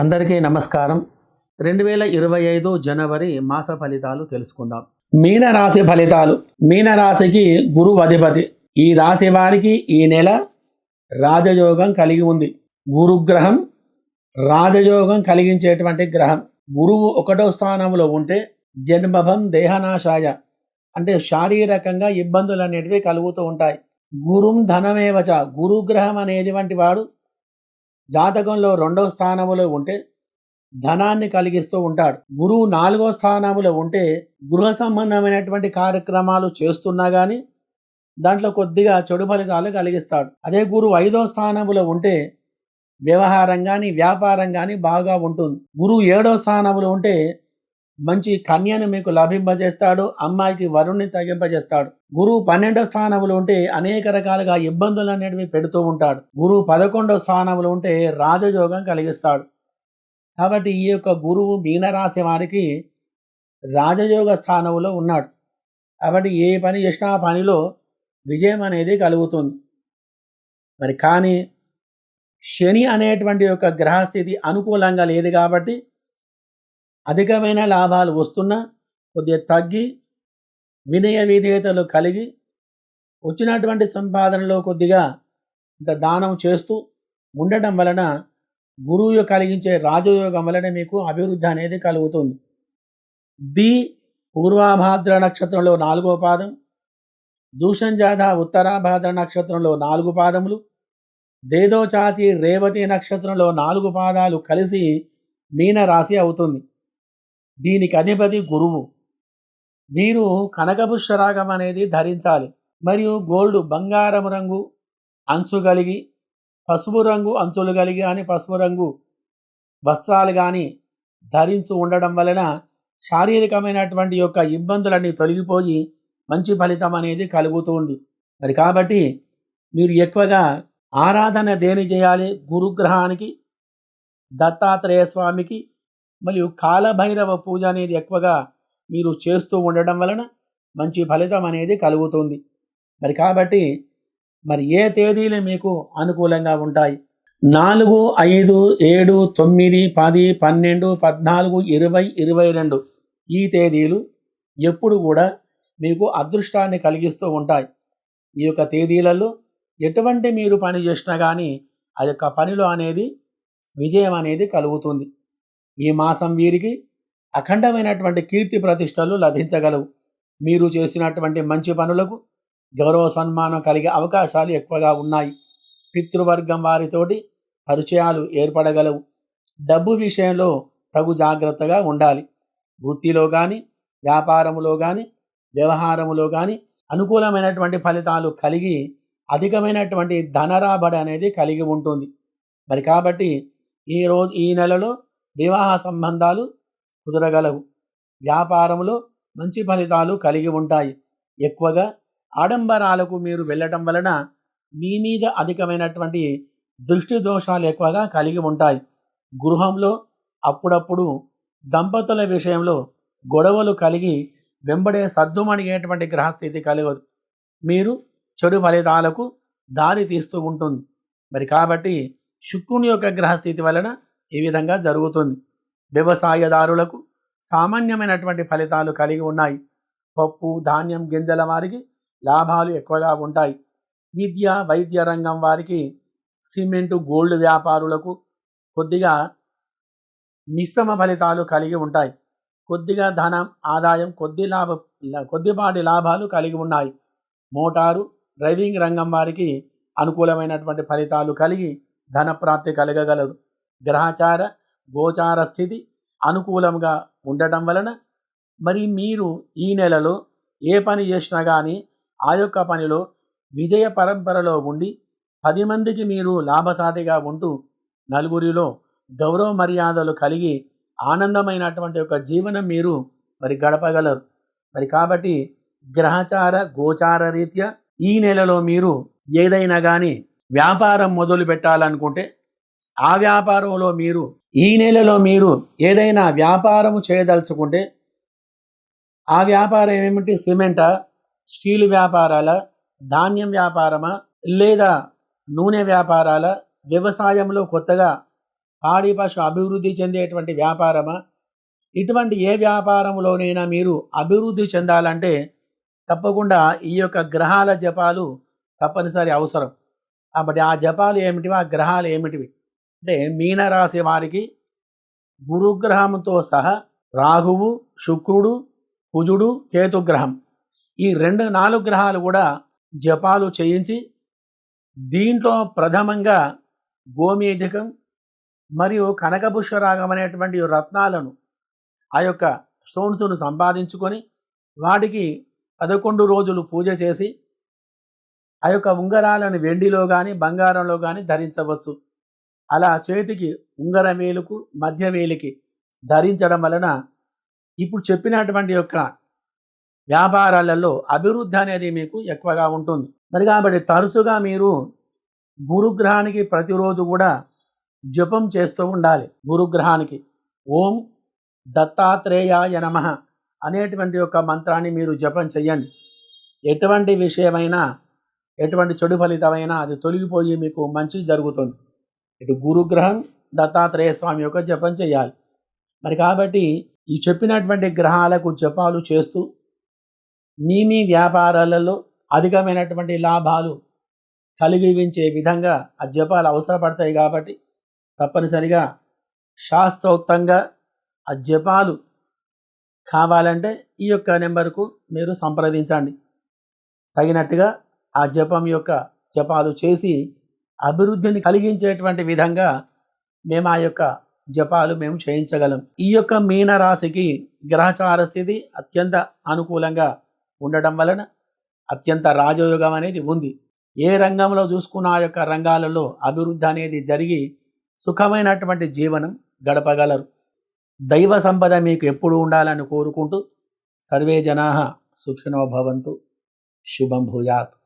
అందరికీ నమస్కారం. రెండు వేల ఇరవై ఐదు జనవరి మాస ఫలితాలు తెలుసుకుందాం. మీన రాశి ఫలితాలు. మీన రాశికి గురువు అధిపతి. ఈ రాశి వారికి ఈ నెల రాజయోగం కలిగి ఉంది. గురుగ్రహం రాజయోగం కలిగించేటువంటి గ్రహం. గురువు ఒకటో స్థానంలో ఉంటే జన్మభం దేహనాశాయ. అంటే శారీరకంగా ఇబ్బందులు అనేటివి కలుగుతూ ఉంటాయి. గురుం ధనమేవచ గురుగ్రహం అనేది వంటి వాడు జాతకంలో రెండవ స్థానములో ఉంటే ధనాన్ని కలిగిస్తూ ఉంటాడు. గురువు నాలుగో స్థానములో ఉంటే గృహ సంబంధమైనటువంటి కార్యక్రమాలు చేస్తున్నా కానీ దాంట్లో కొద్దిగా చెడు ఫలితాలు కలిగిస్తాడు. అదే గురువు ఐదో స్థానములో ఉంటే వ్యవహారం కానీ వ్యాపారం కానీ బాగా ఉంటుంది. గురువు ఏడో స్థానంలో ఉంటే మంచి కన్యను మీకు లభింపజేస్తాడు అమ్మాయికి వరుణ్ణి తగ్గింపజేస్తాడు. గురువు పన్నెండో స్థానంలో ఉంటే అనేక రకాలుగా ఇబ్బందులు అనేటివి పెడుతూ ఉంటాడు. గురువు పదకొండో స్థానంలో ఉంటే రాజయోగం కలిగిస్తాడు. కాబట్టి ఈ యొక్క గురువు మీనరాశి వారికి రాజయోగ స్థానంలో ఉన్నాడు. కాబట్టి ఏ పని చేసినా పనిలో విజయం అనేది కలుగుతుంది. మరి కానీ శని అనేటువంటి యొక్క గ్రహస్థితి అనుకూలంగా లేదు కాబట్టి అధికమైన లాభాలు వస్తున్నా కొద్దిగా తగ్గి వినయ విధేయతలు కలిగి వచ్చినటువంటి సంపాదనలో కొద్దిగా ఇంత దానం చేస్తూ ఉండటం వలన గురువు కలిగించే రాజయోగం వలన మీకు అభివృద్ధి అనేది కలుగుతుంది. ది పూర్వాభాద్ర నక్షత్రంలో నాలుగో పాదం దూషంజాధ ఉత్తరాభాద్ర నక్షత్రంలో నాలుగు పాదములు దేదోచాచి రేవతి నక్షత్రంలో నాలుగు పాదాలు కలిసి మీన రాశి అవుతుంది. దీనికి అధిపతి గురువు. మీరు కనకపుష్యరాగం అనేది ధరించాలి. మరియు గోల్డ్ బంగారం రంగు అంచు కలిగి పసుపు రంగు అంచులు కలిగి అని పసుపు రంగు వస్త్రాలు కానీ ధరించు ఉండడం వలన శారీరకమైనటువంటి యొక్క ఇబ్బందులన్నీ తొలగిపోయి మంచి ఫలితం అనేది కలుగుతుంది మరి కాబట్టి మీరు ఎక్కువగా ఆరాధన దేని చేయాలి? గురుగ్రహానికి దత్తాత్రేయ స్వామికి మరియు కాలభైరవ పూజ అనేది ఎక్కువగా మీరు చేస్తూ ఉండడం వలన మంచి ఫలితం అనేది కలుగుతుంది. మరి కాబట్టి మరి ఏ తేదీలు మీకు అనుకూలంగా ఉంటాయి? నాలుగు ఐదు ఏడు తొమ్మిది పది పన్నెండు పద్నాలుగు ఇరవై ఇరవై రెండు ఈ తేదీలు ఎప్పుడు కూడా మీకు అదృష్టాన్ని కలిగిస్తూ ఉంటాయి. ఈ యొక్క తేదీలలో ఎటువంటి మీరు పని చేసినా కానీ ఆ యొక్క పనిలో అనేది విజయం అనేది కలుగుతుంది. ఈ మాసం వీరికి అఖండమైనటువంటి కీర్తి ప్రతిష్టలు లభించగలవు. మీరు చేసినటువంటి మంచి పనులకు గౌరవ సన్మానం కలిగే అవకాశాలు ఎక్కువగా ఉన్నాయి. పితృవర్గం వారితోటి పరిచయాలు ఏర్పడగలవు. డబ్బు విషయంలో తగు జాగ్రత్తగా ఉండాలి. వృత్తిలో కానీ వ్యాపారములో కానీ వ్యవహారములో కానీ అనుకూలమైనటువంటి ఫలితాలు కలిగి అధికమైనటువంటి ధనరాబడి అనేది కలిగి ఉంటుంది. మరి కాబట్టి ఈ రోజు ఈ నెలలో వివాహ సంబంధాలు కుదరగలవు. వ్యాపారంలో మంచి ఫలితాలు కలిగి ఉంటాయి. ఎక్కువగా ఆడంబరాలకు మీరు వెళ్ళటం వలన మీ మీద అధికమైనటువంటి దృష్టి దోషాలు ఎక్కువగా కలిగి ఉంటాయి. గృహంలో అప్పుడప్పుడు దంపతుల విషయంలో గొడవలు కలిగి వెంబడే సద్దుమణిగేటువంటి గ్రహస్థితి కలగదు. మీరు చెడు ఫలితాలకు దారి తీస్తూ ఉంటుంది. మరి కాబట్టి శుక్రుని యొక్క గ్రహస్థితి వలన ఈ విధంగా జరుగుతుంది. వ్యవసాయదారులకు సామాన్యమైనటువంటి ఫలితాలు కలిగి ఉన్నాయి. పప్పు ధాన్యం గింజల వారికి లాభాలు ఎక్కువగా ఉంటాయి. విద్య వైద్య రంగం వారికి సిమెంటు గోల్డ్ వ్యాపారులకు కొద్దిగా మిశ్రమ ఫలితాలు కలిగి ఉంటాయి. కొద్దిగా ధనం ఆదాయం కొద్ది లాభ కొద్దిపాటి లాభాలు కలిగి ఉన్నాయి. మోటారు డ్రైవింగ్ రంగం వారికి అనుకూలమైనటువంటి ఫలితాలు కలిగి ధనప్రాప్తి కలగగలదు. గ్రహచార గోచార స్థితి అనుకూలంగా ఉండటం వలన మరి మీరు ఈ నెలలో ఏ పని చేసినా కానీ ఆ యొక్క పనిలో విజయ పరంపరలో ఉండి పది మందికి మీరు లాభసాటిగా ఉంటూ నలుగురిలో గౌరవ మర్యాదలు కలిగి ఆనందమైనటువంటి ఒక జీవనం మీరు మరి గడపగలరు. మరి కాబట్టి గ్రహచార గోచార రీత్యా ఈ నెలలో మీరు ఏదైనా కానీ వ్యాపారం మొదలు పెట్టాలనుకుంటే ఆ వ్యాపారంలో మీరు ఈ నెలలో మీరు ఏదైనా వ్యాపారము చేయదలుచుకుంటే ఆ వ్యాపారం ఏమిటి? సిమెంటా? స్టీలు వ్యాపారాల? ధాన్యం వ్యాపారమా? లేదా నూనె వ్యాపారాల? వ్యవసాయంలో కొత్తగా పాడి పశు అభివృద్ధి చెందేటువంటి వ్యాపారమా? ఇటువంటి ఏ వ్యాపారంలోనైనా మీరు అభివృద్ధి చెందాలంటే తప్పకుండా ఈ యొక్క గ్రహాల జపాలు తప్పనిసరి అవసరం. కాబట్టి ఆ జపాలు ఏమిటివి? ఆ గ్రహాలు ఏమిటివి? అంటే మీనరాశి వారికి గురుగ్రహంతో సహా రాహువు శుక్రుడు కుజుడు కేతుగ్రహం. ఈ రెండు నాలుగు గ్రహాలు కూడా జపాలు చేయించి దీంట్లో ప్రథమంగా గోమేధికం మరియు కనకపుష్పరాగం అనేటువంటి రత్నాలను ఆ యొక్క స్టోన్స్ను సంపాదించుకొని వాటికి పదకొండు రోజులు పూజ చేసి ఆ యొక్క ఉంగరాలను వెండిలో కానీ బంగారంలో కానీ ధరించవచ్చు. అలా చేతికి ఉంగర వేలుకు మధ్య వేలికి ధరించడం వలన ఇప్పుడు చెప్పినటువంటి యొక్క వ్యాపారాలలో అభివృద్ధి అనేది మీకు ఎక్కువగా ఉంటుంది. మరి కాబట్టి తరచుగా మీరు గురుగ్రహానికి ప్రతిరోజు కూడా జపం చేస్తూ ఉండాలి. గురుగ్రహానికి ఓం దత్తాత్రేయాయ నమ అనేటువంటి యొక్క మంత్రాన్ని మీరు జపం చేయండి. ఎటువంటి విషయమైనా ఎటువంటి చెడు ఫలితమైనా అది తొలగిపోయి మీకు మంచి జరుగుతుంది. ఇటు గురుగ్రహం దత్తాత్రేయ స్వామి యొక్క జపం చేయాలి. మరి కాబట్టి ఈ చెప్పినటువంటి గ్రహాలకు జపాలు చేస్తూ మీ మీ వ్యాపారాలలో అధికమైనటువంటి లాభాలు కలిగించే విధంగా ఆ జపాలు అవసరపడతాయి కాబట్టి తప్పనిసరిగా శాస్త్రోక్తంగా ఆ జపాలు కావాలంటే ఈ యొక్క నెంబర్కు మీరు సంప్రదించండి. తగినట్టుగా ఆ జపం యొక్క జపాలు చేసి అభివృద్ధిని కలిగించేటువంటి విధంగా మేము ఆ యొక్క జపాలు మేము చేయించగలం. ఈ యొక్క మీనరాశికి గ్రహచార స్థితి అత్యంత అనుకూలంగా ఉండటం వలన అత్యంత రాజయోగం అనేది ఉంది. ఏ రంగంలో చూసుకున్న ఆ యొక్క రంగాలలో అభివృద్ధి అనేది జరిగి సుఖమైనటువంటి జీవనం గడపగలరు. దైవ సంపద మీకు ఎప్పుడు ఉండాలని కోరుకుంటూ సర్వే జనా సుఖినో భవంతు. శుభం భూయాత్.